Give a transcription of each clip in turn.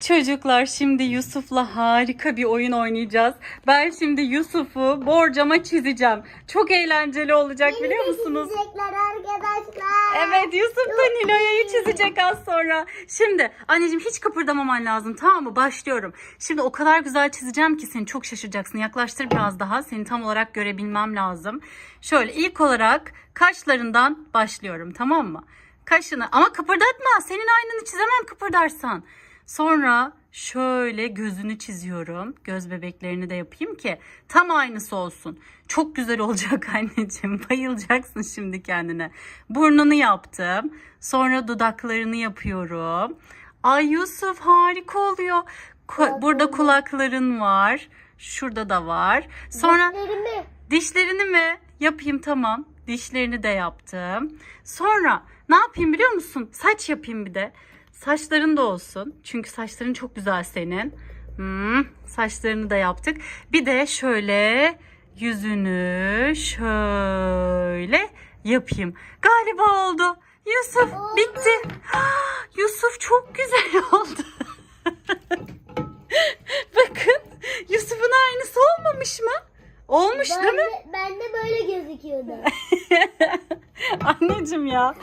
Çocuklar şimdi Yusuf'la harika bir oyun oynayacağız. Ben şimdi Yusuf'u borcama çizeceğim. Çok eğlenceli olacak biliyor musunuz? Çizecekler arkadaşlar. Evet Yusuf da Nilo'yu çizecek az sonra. Şimdi anneciğim hiç kıpırdamaman lazım tamam mı? Başlıyorum. Şimdi o kadar güzel çizeceğim ki seni çok şaşıracaksın. Yaklaştır biraz daha. Seni tam olarak görebilmem lazım. Şöyle ilk olarak kaşlarından başlıyorum tamam mı? Kaşını ama kıpırdatma. Senin aynını çizemem kıpırdarsan. Sonra şöyle gözünü çiziyorum. Göz bebeklerini de yapayım ki tam aynısı olsun. Çok güzel olacak anneciğim. Bayılacaksın şimdi kendine. Burnunu yaptım. Sonra dudaklarını yapıyorum. Ay Yusuf harika oluyor. Ku- Burada kulakların var. Şurada da var. Sonra Dişlerimi. Dişlerini mi? Yapayım tamam. Dişlerini de yaptım. Sonra ne yapayım biliyor musun? Saç yapayım bir de. Saçların da olsun. Çünkü saçların çok güzel senin. Hmm, saçlarını da yaptık. Bir de şöyle yüzünü şöyle yapayım. Galiba oldu. Yusuf Oldu. bitti. Yusuf çok güzel oldu. Bakın Yusuf'un aynısı olmamış mı? Olmuş Ben değil mi? de, ben de böyle gözüküyordu. Anneciğim ya. Artık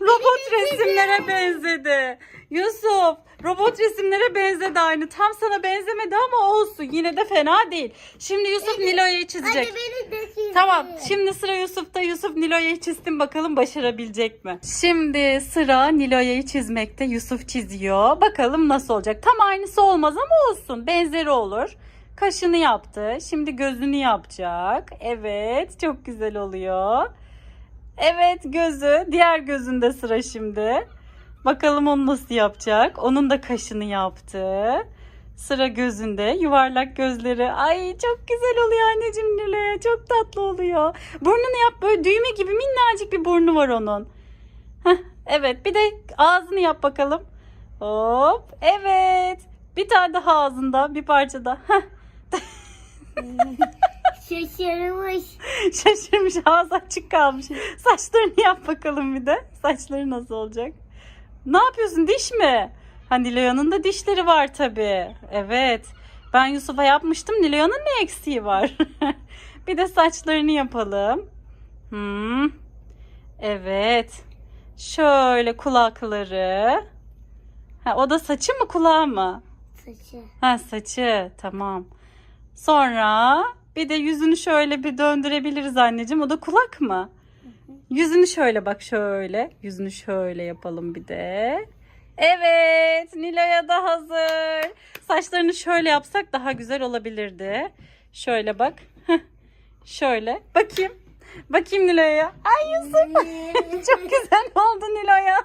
Robot resimlere benzedi. Yusuf robot resimlere benzedi aynı. Tam sana benzemedi ama olsun. Yine de fena değil. Şimdi Yusuf Nilo'yu çizecek. Hadi beni de çizin. Tamam şimdi sıra Yusuf'ta. Yusuf Nilo'yu çizsin bakalım başarabilecek mi? Şimdi sıra Nilo'yu çizmekte. Yusuf çiziyor. Bakalım nasıl olacak. Tam aynısı olmaz ama olsun. Benzeri olur. Kaşını yaptı. Şimdi gözünü yapacak. Evet çok güzel oluyor. Evet gözü. Diğer gözünde sıra şimdi. Bakalım onu nasıl yapacak. Onun da kaşını yaptı. Sıra gözünde. Yuvarlak gözleri. Ay çok güzel oluyor anneciğim Nile. Çok tatlı oluyor. Burnunu yap böyle düğme gibi minnacık bir burnu var onun. Heh, evet bir de ağzını yap bakalım. Hop. Evet. Bir tane daha ağzında bir parça da. Şaşırmış. Şaşırmış ağzı açık kalmış. Saçlarını yap bakalım bir de. Saçları nasıl olacak? Ne yapıyorsun diş mi? Ha Nilo'yanın da dişleri var tabii. Evet. Ben Yusuf'a yapmıştım. Nilo'yanın ne eksiği var? bir de saçlarını yapalım. Hmm. Evet. Şöyle kulakları. Ha, o da saçı mı kulağı mı? Saçı. Ha saçı tamam. Sonra bir de yüzünü şöyle bir döndürebiliriz anneciğim. O da kulak mı? Yüzünü şöyle bak şöyle. Yüzünü şöyle yapalım bir de. Evet Nilo'ya da hazır. Saçlarını şöyle yapsak daha güzel olabilirdi. Şöyle bak. Şöyle. Bakayım. Bakayım Nilo'ya. Ay Yusuf. Çok güzel oldu Nilo'ya.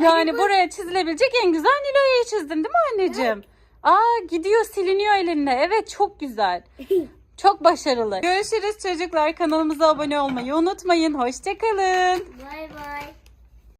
yani buraya çizilebilecek en güzel Nilo'yu çizdin değil mi anneciğim? Aa gidiyor siliniyor elinle. Evet çok güzel. Çok başarılı. Görüşürüz çocuklar. Kanalımıza abone olmayı unutmayın. Hoşçakalın. Bay bay.